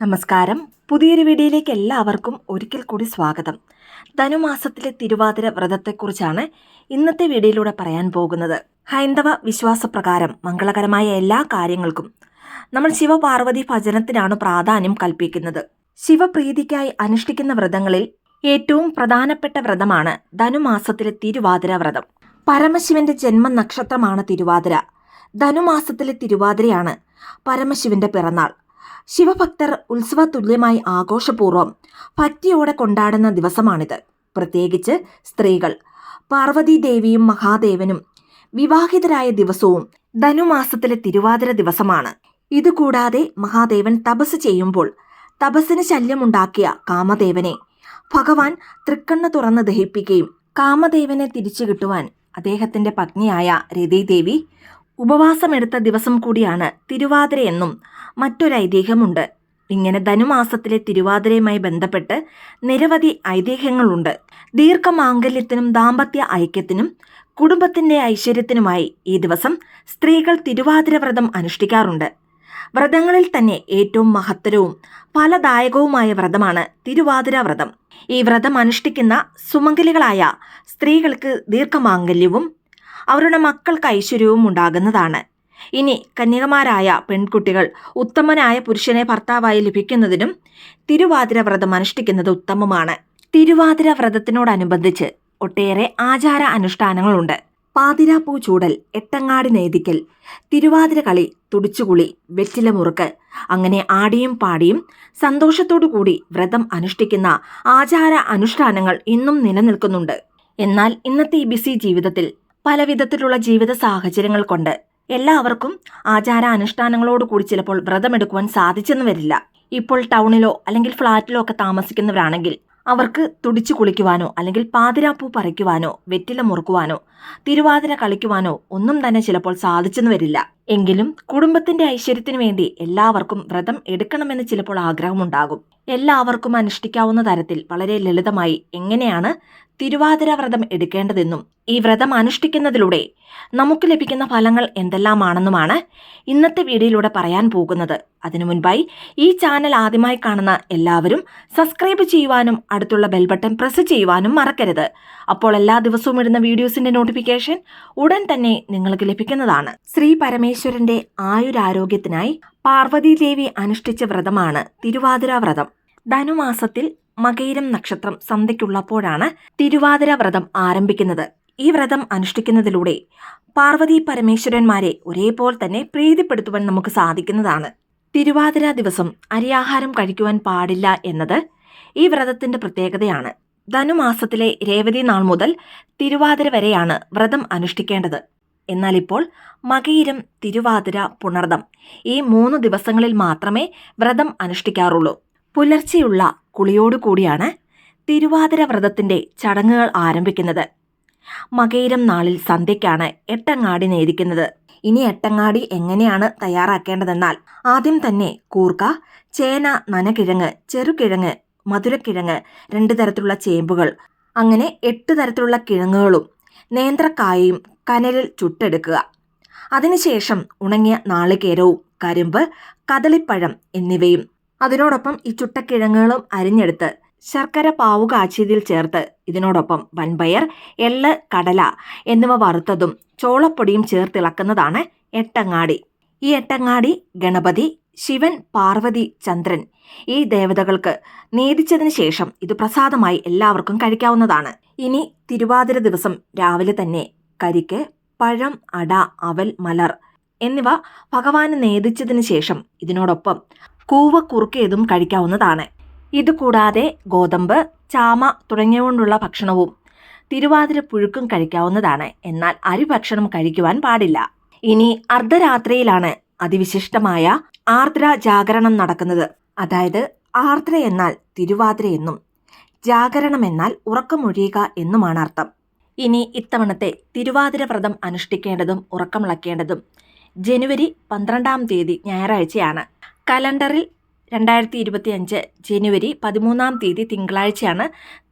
നമസ്കാരം. പുതിയൊരു വീഡിയോയിലേക്ക് എല്ലാവർക്കും ഒരിക്കൽ കൂടി സ്വാഗതം. ധനുമാസത്തിലെ തിരുവാതിര വ്രതത്തെക്കുറിച്ചാണ് ഇന്നത്തെ വീഡിയോയിലൂടെ പറയാൻ പോകുന്നത്. ഹൈന്ദവ വിശ്വാസപ്രകാരം മംഗളകരമായ എല്ലാ കാര്യങ്ങൾക്കും നമ്മൾ ശിവപാർവതി ഭജനത്തിനാണ് പ്രാധാന്യം കൽപ്പിക്കുന്നത്. ശിവപ്രീതിക്കായി അനുഷ്ഠിക്കുന്ന വ്രതങ്ങളിൽ ഏറ്റവും പ്രധാനപ്പെട്ട വ്രതമാണ് ധനുമാസത്തിലെ തിരുവാതിര വ്രതം. പരമശിവന്റെ ജന്മനക്ഷത്രമാണ് തിരുവാതിര. ധനുമാസത്തിലെ തിരുവാതിരയാണ് പരമശിവന്റെ പിറന്നാൾ. ശിവഭക്തർ ഉത്സവ തുല്യമായി ആഘോഷപൂർവം ഭക്തിയോടെ കൊണ്ടാടുന്ന ദിവസമാണിത്. പ്രത്യേകിച്ച് സ്ത്രീകൾ. പാർവതി ദേവിയും മഹാദേവനും വിവാഹിതരായ ദിവസവും ധനുമാസത്തിലെ തിരുവാതിര ദിവസമാണ്. ഇതുകൂടാതെ മഹാദേവൻ തപസ് ചെയ്യുമ്പോൾ തപസ്സിന് ശല്യമുണ്ടാക്കിയ കാമദേവനെ ഭഗവാൻ തൃക്കണ്ണ് തുറന്ന് ദഹിപ്പിക്കുകയും കാമദേവനെ തിരിച്ചു കിട്ടുവാൻ അദ്ദേഹത്തിന്റെ പത്നിയായ രതിദേവി ഉപവാസമെടുത്ത ദിവസം കൂടിയാണ് തിരുവാതിരയെന്നും മറ്റൊരൈതിഹ്യമുണ്ട് ഇങ്ങനെ ധനുമാസത്തിലെ തിരുവാതിരയുമായി ബന്ധപ്പെട്ട് നിരവധി ഐതിഹ്യങ്ങളുണ്ട്. ദീർഘമാംഗല്യത്തിനും ദാമ്പത്യ ഐക്യത്തിനും കുടുംബത്തിന്റെ ഐശ്വര്യത്തിനുമായി ഈ ദിവസം സ്ത്രീകൾ തിരുവാതിര വ്രതം അനുഷ്ഠിക്കാറുണ്ട്. വ്രതങ്ങളിൽ തന്നെ ഏറ്റവും മഹത്തരവും ഫലദായകവുമായ വ്രതമാണ് തിരുവാതിര വ്രതം. ഈ വ്രതം അനുഷ്ഠിക്കുന്ന സുമംഗലികളായ സ്ത്രീകൾക്ക് ദീർഘമാംഗല്യവും അവരുടെ മക്കൾക്ക് ഐശ്വര്യവും ഉണ്ടാകുന്നതാണ്. ഇനി കന്യകമാരായ പെൺകുട്ടികൾ ഉത്തമനായ പുരുഷനെ ഭർത്താവായി ലഭിക്കുന്നതിനും തിരുവാതിര വ്രതം അനുഷ്ഠിക്കുന്നത് ഉത്തമമാണ്. തിരുവാതിര വ്രതത്തിനോടനുബന്ധിച്ച് ഒട്ടേറെ ആചാര അനുഷ്ഠാനങ്ങളുണ്ട്. പാതിരാപ്പൂ ചൂടൽ എട്ടങ്ങാടി നേദിക്കൽ തിരുവാതിര കളി തുടിച്ചുകുളി വെറ്റില മുറുക്ക് അങ്ങനെ ആടിയും പാടിയും സന്തോഷത്തോടു കൂടി വ്രതം അനുഷ്ഠിക്കുന്ന ആചാര അനുഷ്ഠാനങ്ങൾ ഇന്നും നിലനിൽക്കുന്നുണ്ട്. എന്നാൽ ഇന്നത്തെ ഈ ബിസി ജീവിതത്തിൽ പല വിധത്തിലുള്ള ജീവിത സാഹചര്യങ്ങൾ കൊണ്ട്. എല്ലാവർക്കും ആചാര അനുഷ്ഠാനങ്ങളോട് കൂടി ചിലപ്പോൾ വ്രതമെടുക്കുവാൻ സാധിച്ചെന്ന് വരില്ല. ഇപ്പോൾ ടൗണിലോ അല്ലെങ്കിൽ ഫ്ളാറ്റിലോ ഒക്കെ താമസിക്കുന്നവരാണെങ്കിൽ അവർക്ക് തുടിച്ചു കുളിക്കുവാനോ അല്ലെങ്കിൽ പാതിരാപ്പൂ പറിക്കുവാനോ വെറ്റില മുറുക്കുവാനോ തിരുവാതിര കളിക്കുവാനോ ഒന്നും തന്നെ ചിലപ്പോൾ സാധിച്ചെന്ന് വരില്ല. എങ്കിലും കുടുംബത്തിന്റെ ഐശ്വര്യത്തിനു വേണ്ടി എല്ലാവർക്കും വ്രതം എടുക്കണമെന്ന് ചിലപ്പോൾ ആഗ്രഹമുണ്ടാകും. എല്ലാവർക്കും അനുഷ്ഠിക്കാവുന്ന തരത്തിൽ വളരെ ലളിതമായി എങ്ങനെയാണ് തിരുവാതിര വ്രതം എടുക്കേണ്ടതെന്നും ഈ വ്രതം അനുഷ്ഠിക്കുന്നതിലൂടെ നമുക്ക് ലഭിക്കുന്ന ഫലങ്ങൾ എന്തെല്ലാമാണെന്നുമാണ് ഇന്നത്തെ വീഡിയോയിലൂടെ പറയാൻ പോകുന്നത്. അതിനു മുൻപായി ഈ ചാനൽ ആദ്യമായി കാണുന്ന എല്ലാവരും സബ്സ്ക്രൈബ് ചെയ്യുവാനും അടുത്തുള്ള ബെൽ ബട്ടൺ പ്രസ് ചെയ്യുവാനും മറക്കരുത്. അപ്പോൾ എല്ലാ ദിവസവും ഇടുന്ന വീഡിയോസിന്റെ നോട്ടിഫിക്കേഷൻ ഉടൻ തന്നെ നിങ്ങൾക്ക് ലഭിക്കുന്നതാണ്. ശ്രീ പരമേശ്വരന്റെ ആയുരാരോഗ്യത്തിനായി പാർവതി ദേവി അനുഷ്ഠിച്ച വ്രതമാണ് തിരുവാതിര വ്രതം ധനുമാസത്തിൽ മകയിരം നക്ഷത്രം സന്ധ്യയ്ക്കുള്ളപ്പോഴാണ് തിരുവാതിര വ്രതം ആരംഭിക്കുന്നത്. ഈ വ്രതം അനുഷ്ഠിക്കുന്നതിലൂടെ പാർവതി പരമേശ്വരന്മാരെ ഒരേപോലെ തന്നെ പ്രീതിപ്പെടുത്തുവാൻ നമുക്ക് സാധിക്കുന്നതാണ്. തിരുവാതിര ദിവസം അരിയാഹാരം കഴിക്കുവാൻ പാടില്ല എന്നത് ഈ വ്രതത്തിന്റെ പ്രത്യേകതയാണ്. ധനുമാസത്തിലെ രേവതി നാൾ മുതൽ തിരുവാതിര വരെയാണ് വ്രതം അനുഷ്ഠിക്കേണ്ടത്. എന്നാൽ ഇപ്പോൾ മകയിരം തിരുവാതിര പുണർദം ഈ മൂന്ന് ദിവസങ്ങളിൽ മാത്രമേ വ്രതം അനുഷ്ഠിക്കാറുള്ളൂ. പുലർച്ചെയുള്ള കുളിയോടുകൂടിയാണ് തിരുവാതിര വ്രതത്തിന്റെ ചടങ്ങുകൾ ആരംഭിക്കുന്നത്. മകയിരം നാളിൽ സന്ധ്യയ്ക്കാണ് എട്ടങ്ങാടി നേദിക്കുന്നത് ഇനി എട്ടങ്ങാടി എങ്ങനെയാണ് തയ്യാറാക്കേണ്ടതെന്നാൽ ആദ്യം തന്നെ കൂർക്ക ചേന നനകിഴങ്ങ് ചെറുകിഴങ്ങ് മധുരക്കിഴങ്ങ് രണ്ട് തരത്തിലുള്ള ചേമ്പുകൾ അങ്ങനെ എട്ട് തരത്തിലുള്ള കിഴങ്ങുകളും നേന്ത്രക്കായയും കനലിൽ ചുട്ടെടുക്കുക. അതിനുശേഷം ഉണങ്ങിയ നാളികേരവും കരിമ്പ് കദളിപ്പഴം എന്നിവയും അതിനോടൊപ്പം ഈ ചുട്ടക്കിഴങ്ങുകളും അരിഞ്ഞെടുത്ത് ശർക്കര പാവു കാച്ചിയതിൽ ചേർത്ത് ഇതിനോടൊപ്പം വൻപയർ എള്ള് കടല എന്നിവ വറുത്തതും ചോളപ്പൊടിയും ചേർത്തിളക്കുന്നതാണ് എട്ടങ്ങാടി. ഈ എട്ടങ്ങാടി ഗണപതി ശിവൻ പാർവതി ചന്ദ്രൻ ഈ ദേവതകൾക്ക് നേദിച്ചതിന് ശേഷം ഇത് പ്രസാദമായി എല്ലാവർക്കും കഴിക്കാവുന്നതാണ്. ഇനി തിരുവാതിര ദിവസം രാവിലെ തന്നെ കരിക്ക് പഴം അട അവൽ മലർ എന്നിവ ഭഗവാന് നേദിച്ചതിന് ശേഷം ഇതിനോടൊപ്പം കൂവ കുറുക്കിയതും കഴിക്കാവുന്നതാണ്. ഇതുകൂടാതെ ഗോതമ്പ് ചാമ തുടങ്ങിയ കൊണ്ടുള്ള ഭക്ഷണവും തിരുവാതിര പുഴുക്കും കഴിക്കാവുന്നതാണ്. എന്നാൽ അരി ഭക്ഷണം കഴിക്കുവാൻ പാടില്ല. ഇനി അർദ്ധരാത്രിയിലാണ് അതിവിശിഷ്ടമായ ആർദ്ര ജാഗരണം നടക്കുന്നത്. അതായത് ആർദ്ര എന്നാൽ തിരുവാതിര എന്നും ജാഗരണം എന്നാൽ ഉറക്കമൊഴിയുക എന്നുമാണ് അർത്ഥം. ഇനി ഇത്തവണത്തെ തിരുവാതിര വ്രതം അനുഷ്ഠിക്കേണ്ടതും ഉറക്കമിളക്കേണ്ടതും ജനുവരി പന്ത്രണ്ടാം തീയതി ഞായറാഴ്ചയാണ്. കലണ്ടറിൽ രണ്ടായിരത്തി ഇരുപത്തി അഞ്ച് ജനുവരി പതിമൂന്നാം തീയതി തിങ്കളാഴ്ചയാണ്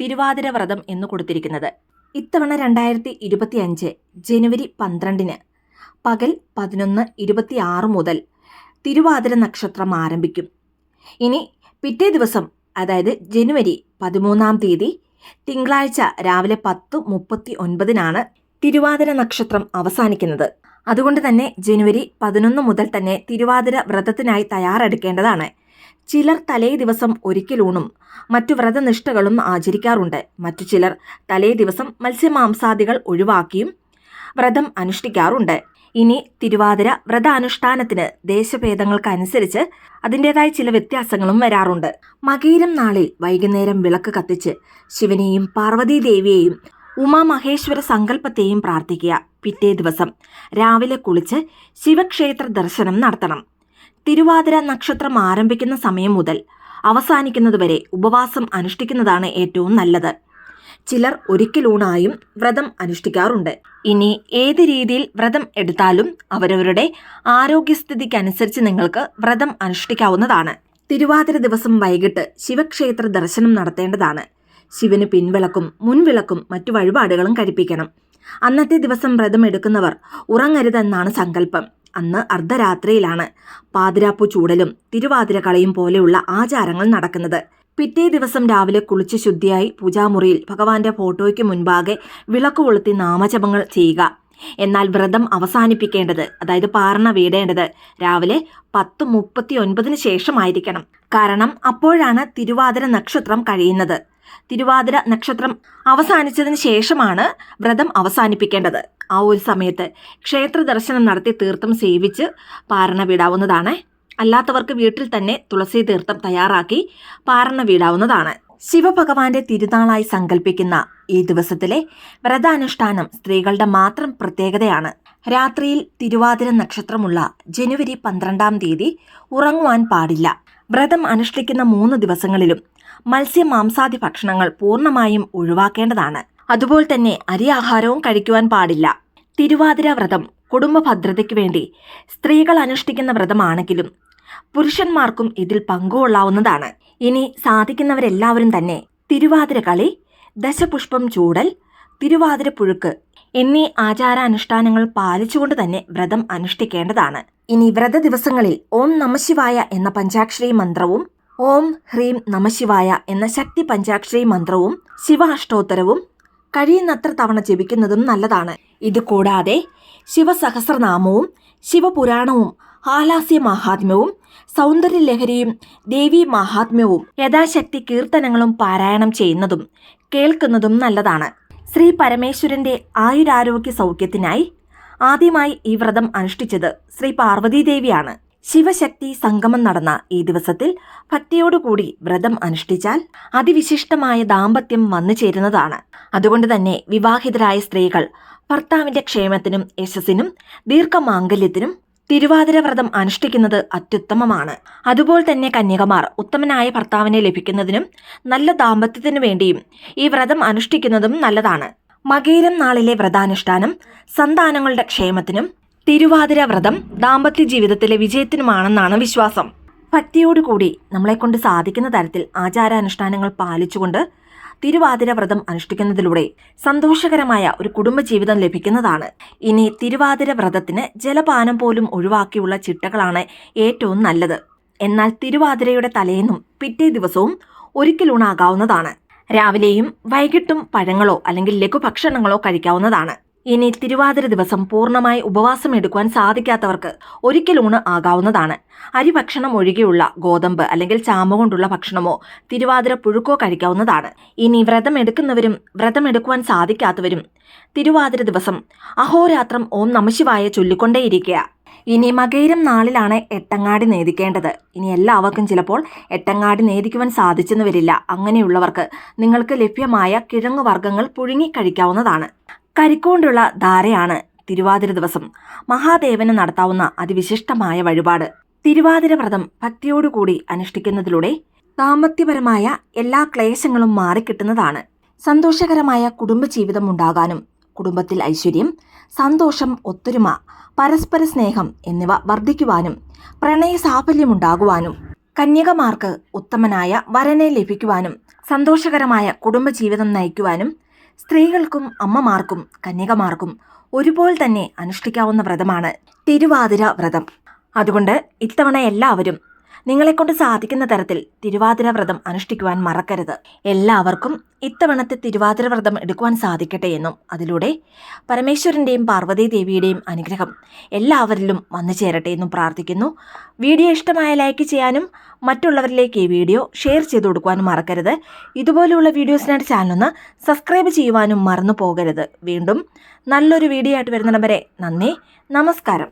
തിരുവാതിര വ്രതം എന്ന് കൊടുത്തിരിക്കുന്നത്. ഇത്തവണ രണ്ടായിരത്തി ഇരുപത്തി അഞ്ച് ജനുവരി പന്ത്രണ്ടിന് പകൽ പതിനൊന്ന് ഇരുപത്തി ആറ് മുതൽ തിരുവാതിര നക്ഷത്രം ആരംഭിക്കും. ഇനി പിറ്റേ ദിവസം അതായത് ജനുവരി പതിമൂന്നാം തീയതി തിങ്കളാഴ്ച രാവിലെ പത്ത് മുപ്പത്തി ഒൻപതിനാണ് തിരുവാതിര നക്ഷത്രം അവസാനിക്കുന്നത്. അതുകൊണ്ട് തന്നെ ജനുവരി പതിനൊന്ന് മുതൽ തന്നെ തിരുവാതിര വ്രതത്തിനായി തയ്യാറെടുക്കേണ്ടതാണ്. ചിലർ തലേ ദിവസം ഒരിക്കലൂണും മറ്റു വ്രതനിഷ്ഠകളും ആചരിക്കാറുണ്ട്. മറ്റു ചിലർ തലേ ദിവസം മത്സ്യമാംസാദികൾ ഒഴിവാക്കിയും വ്രതം അനുഷ്ഠിക്കാറുണ്ട്. ഇനി തിരുവാതിര വ്രതാനുഷ്ഠാനത്തിന് ദേശഭേദങ്ങൾക്കനുസരിച്ച് അതിന്റെതായ ചില വ്യത്യാസങ്ങളും വരാറുണ്ട്. മകീരം നാളിൽ വൈകുന്നേരം വിളക്ക് കത്തിച്ച് ശിവനെയും പാർവതീദേവിയെയും ഉമാമഹേശ്വര സങ്കല്പത്തെയും പ്രാർത്ഥിക്കുക. പിറ്റേ ദിവസം രാവിലെ കുളിച്ച് ശിവക്ഷേത്ര ദർശനം നടത്തണം. തിരുവാതിര നക്ഷത്രം ആരംഭിക്കുന്ന സമയം മുതൽ അവസാനിക്കുന്നതുവരെ ഉപവാസം അനുഷ്ഠിക്കുന്നതാണ് ഏറ്റവും നല്ലത്. ചിലർ ഒരിക്കലൂണായും വ്രതം അനുഷ്ഠിക്കാറുണ്ട്. ഇനി ഏത് രീതിയിൽ വ്രതം എടുത്താലും അവരവരുടെ ആരോഗ്യസ്ഥിതിക്കനുസരിച്ച് നിങ്ങൾക്ക് വ്രതം അനുഷ്ഠിക്കാവുന്നതാണ്. തിരുവാതിര ദിവസം വൈകിട്ട് ശിവക്ഷേത്ര ദർശനം നടത്തേണ്ടതാണ്. ശിവന് പിൻവിളക്കും മുൻവിളക്കും മറ്റു വഴിപാടുകളും കഴിപ്പിക്കണം. അന്നത്തെ ദിവസം വ്രതം എടുക്കുന്നവർ ഉറങ്ങരുതെന്നാണ് സങ്കല്പം. അന്ന് അർദ്ധരാത്രിയിലാണ് പാതിരാപ്പു ചൂടലും തിരുവാതിര കളയും പോലെയുള്ള ആചാരങ്ങൾ നടക്കുന്നത്. പിറ്റേ ദിവസം രാവിലെ കുളിച്ച് ശുദ്ധിയായി പൂജാമുറിയിൽ ഭഗവാന്റെ ഫോട്ടോയ്ക്ക് മുൻപാകെ വിളക്ക് കൊളുത്തി നാമജപങ്ങൾ ചെയ്യുക. എന്നാൽ വ്രതം അവസാനിപ്പിക്കേണ്ടത് അതായത് പാർണ വീടേണ്ടത് രാവിലെ പത്ത് മുപ്പത്തി ഒൻപതിന് ശേഷമായിരിക്കണം. കാരണം അപ്പോഴാണ് തിരുവാതിര നക്ഷത്രം കഴിയുന്നത്. തിരുവാതിര നക്ഷത്രം അവസാനിച്ചതിന് ശേഷമാണ് വ്രതം അവസാനിപ്പിക്കേണ്ടത്. ആ ഒരു സമയത്ത് ക്ഷേത്ര ദർശനം നടത്തി തീർത്ഥം സേവിച്ച് പാരണ വീടാവുന്നതാണ്. അല്ലാത്തവർക്ക് വീട്ടിൽ തന്നെ തുളസി തീർത്ഥം തയ്യാറാക്കി പാരണ വീടാവുന്നതാണ്. ശിവഭഗവാന്റെ തിരുനാളായി സങ്കല്പിക്കുന്ന ഈ ദിവസത്തിലെ വ്രതാനുഷ്ഠാനം സ്ത്രീകളുടെ മാത്രം പ്രത്യേകതയാണ്. രാത്രിയിൽ തിരുവാതിര നക്ഷത്രമുള്ള ജനുവരി പന്ത്രണ്ടാം തീയതി ഉറങ്ങുവാൻ പാടില്ല. വ്രതം അനുഷ്ഠിക്കുന്ന മൂന്ന് ദിവസങ്ങളിലും മത്സ്യ മാംസാദി ഭക്ഷണങ്ങൾ പൂർണമായും ഒഴിവാക്കേണ്ടതാണ്. അതുപോലെ തന്നെ അരി ആഹാരവും കഴിക്കുവാൻ പാടില്ല. തിരുവാതിര വ്രതം കുടുംബ ഭദ്രതയ്ക്ക് വേണ്ടി സ്ത്രീകൾ അനുഷ്ഠിക്കുന്ന വ്രതമാണെങ്കിലും പുരുഷന്മാർക്കും ഇതിൽ പങ്കുകൊള്ളാവുന്നതാണ്. ഇനി സാധിക്കുന്നവരെല്ലാവരും തന്നെ തിരുവാതിര കളി ദശപുഷ്പം ചൂടൽ തിരുവാതിര പുഴുക്ക് എന്നീ ആചാരാനുഷ്ഠാനങ്ങൾ പാലിച്ചുകൊണ്ട് തന്നെ വ്രതം അനുഷ്ഠിക്കേണ്ടതാണ്. ഇനി വ്രത ദിവസങ്ങളിൽ ഓം നമശിവായ എന്ന പഞ്ചാക്ഷരി മന്ത്രവും ഓം ഹ്രീം നമശിവായ എന്ന ശക്തി പഞ്ചാക്ഷരി മന്ത്രവും ശിവാഷ്ടോത്തരവും കഴിയുന്നത്ര തവണ ജപിക്കുന്നതും നല്ലതാണ്. ഇത് കൂടാതെ ശിവസഹസ്രനാമവും ശിവപുരാണവും ഹാലാസ്യ മഹാത്മ്യവും സൗന്ദര്യലഹരിയും ദേവീ മഹാത്മ്യവും യഥാശക്തി കീർത്തനങ്ങളും പാരായണം ചെയ്യുന്നതും കേൾക്കുന്നതും നല്ലതാണ്. ശ്രീ പരമേശ്വരന്റെ ആയുരാരോഗ്യ സൗഖ്യത്തിനായി ആദ്യമായി ഈ വ്രതം അനുഷ്ഠിച്ചത് ശ്രീ പാർവതീദേവിയാണ്. ശിവശക്തി സംഗമം നടന്ന ഈ ദിവസത്തിൽ ഭക്തിയോടുകൂടി വ്രതം അനുഷ്ഠിച്ചാൽ അതിവിശിഷ്ടമായ ദാമ്പത്യം വന്നു ചേരുന്നതാണ്. അതുകൊണ്ട് തന്നെ വിവാഹിതരായ സ്ത്രീകൾ ഭർത്താവിന്റെ ക്ഷേമത്തിനും യശസ്സിനും ദീർഘമാംഗല്യത്തിനും തിരുവാതിര വ്രതം അനുഷ്ഠിക്കുന്നത് അത്യുത്തമമാണ്. അതുപോലെ തന്നെ കന്യകമാർ ഉത്തമനായ ഭർത്താവിനെ ലഭിക്കുന്നതിനും നല്ല ദാമ്പത്യത്തിനു വേണ്ടിയും ഈ വ്രതം അനുഷ്ഠിക്കുന്നതും നല്ലതാണ്. മകേരം നാളിലെ വ്രതാനുഷ്ഠാനം സന്താനങ്ങളുടെ ക്ഷേമത്തിനും തിരുവാതിര വ്രതം ദാമ്പത്യ ജീവിതത്തിലെ വിജയത്തിനുമാണെന്നാണ് വിശ്വാസം. ഭക്തിയോടുകൂടി നമ്മളെക്കൊണ്ട് സാധിക്കുന്ന തരത്തിൽ ആചാരാനുഷ്ഠാനങ്ങൾ പാലിച്ചുകൊണ്ട് തിരുവാതിര വ്രതം അനുഷ്ഠിക്കുന്നതിലൂടെ സന്തോഷകരമായ ഒരു കുടുംബജീവിതം ലഭിക്കുന്നതാണ്. ഇനി തിരുവാതിര വ്രതത്തിന് ജലപാനം പോലും ഒഴിവാക്കിയുള്ള ചിട്ടകളാണ് ഏറ്റവും നല്ലത്. എന്നാൽ തിരുവാതിരയുടെ തലേന്നും പിറ്റേ ദിവസവും ഒരിക്കലൂണാകാവുന്നതാണ് രാവിലെയും വൈകിട്ടും പഴങ്ങളോ അല്ലെങ്കിൽ ലഘുഭക്ഷണങ്ങളോ കഴിക്കാവുന്നതാണ്. ഇനി തിരുവാതിര ദിവസം പൂർണമായി ഉപവാസം എടുക്കുവാൻ സാധിക്കാത്തവർക്ക് ഒരിക്കലൂണ് ആകാവുന്നതാണ്. അരിഭക്ഷണം ഒഴികെയുള്ള ഗോതമ്പ് അല്ലെങ്കിൽ ചാമ കൊണ്ടുള്ള ഭക്ഷണമോ തിരുവാതിര പുഴുക്കോ കഴിക്കാവുന്നതാണ്. ഇനി വ്രതം എടുക്കുന്നവരും വ്രതം എടുക്കുവാൻ സാധിക്കാത്തവരും തിരുവാതിര ദിവസം അഹോരാത്രം ഓം നമശിവായ ചൊല്ലിക്കൊണ്ടേയിരിക്കുക. ഇനി മകയിരം നാളിലാണ് എട്ടങ്ങാടി നേദിക്കേണ്ടത്. ഇനി എല്ലാവർക്കും ചിലപ്പോൾ എട്ടങ്ങാടി നേദിക്കുവാൻ സാധിച്ചെന്ന് വരില്ല. അങ്ങനെയുള്ളവർക്ക് നിങ്ങൾക്ക് ലഭ്യമായ കിഴങ്ങു വർഗങ്ങൾ പുഴുങ്ങി കഴിക്കാവുന്നതാണ്. കരിക്കൊണ്ടുള്ള ധാരയാണ് തിരുവാതിര ദിവസം. മഹാദേവന് നടത്താവുന്ന അതിവിശിഷ്ടമായ വഴിപാട്. തിരുവാതിര വ്രതം ഭക്തിയോടുകൂടി അനുഷ്ഠിക്കുന്നതിലൂടെ ദാമ്പത്യപരമായ എല്ലാ ക്ലേശങ്ങളും മാറിക്കിട്ടുന്നതാണ്. സന്തോഷകരമായ കുടുംബജീവിതം ഉണ്ടാകാനും കുടുംബത്തിൽ ഐശ്വര്യം സന്തോഷം ഒത്തൊരുമ പരസ്പര സ്നേഹം എന്നിവ വർദ്ധിക്കുവാനും പ്രണയ സാഫല്യമുണ്ടാകുവാനും കന്യകമാർക്ക് ഉത്തമനായ വരനെ ലഭിക്കുവാനും സന്തോഷകരമായ കുടുംബജീവിതം നയിക്കുവാനും സ്ത്രീകൾക്കും അമ്മമാർക്കും കന്യകമാർക്കും ഒരുപോലെ തന്നെ അനുഷ്ഠിക്കാവുന്ന വ്രതമാണ് തിരുവാതിര വ്രതം. അതുകൊണ്ട് ഇത്തവണ എല്ലാവരും നിങ്ങളെക്കൊണ്ട് സാധിക്കുന്ന തരത്തിൽ തിരുവാതിര വ്രതം അനുഷ്ഠിക്കുവാൻ മറക്കരുത്. എല്ലാവർക്കും ഇത്തവണത്തെ തിരുവാതിര വ്രതം എടുക്കുവാൻ സാധിക്കട്ടെ എന്നും അതിലൂടെ പരമേശ്വരന്റെയും പാർവതീ ദേവിയുടെയും അനുഗ്രഹം എല്ലാവരിലും വന്നു ചേരട്ടെ എന്നും പ്രാർത്ഥിക്കുന്നു. വീഡിയോ ഇഷ്ടമായ ലൈക്ക് ചെയ്യാനും മറ്റുള്ളവരിലേക്ക് ഈ വീഡിയോ ഷെയർ ചെയ്തു കൊടുക്കുവാനും മറക്കരുത്. ഇതുപോലെയുള്ള വീഡിയോസിനായിട്ട് ചാനലൊന്ന് സബ്സ്ക്രൈബ് ചെയ്യുവാനും മറന്നു പോകരുത്. വീണ്ടും നല്ലൊരു വീഡിയോ ആയിട്ട് വരുന്നിടം വരെ നന്ദി. നമസ്കാരം.